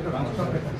అంటే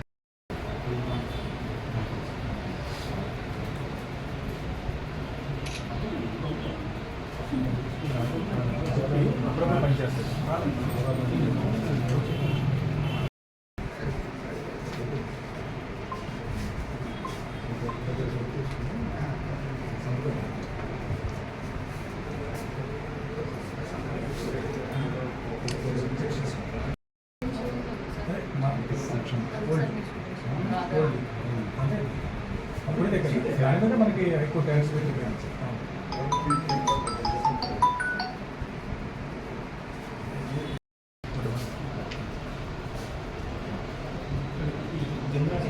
నెంబర్ లేదు అప్పుడే దగ్గర మనకి హైకోర్టు ట్యాక్స్ పెట్టి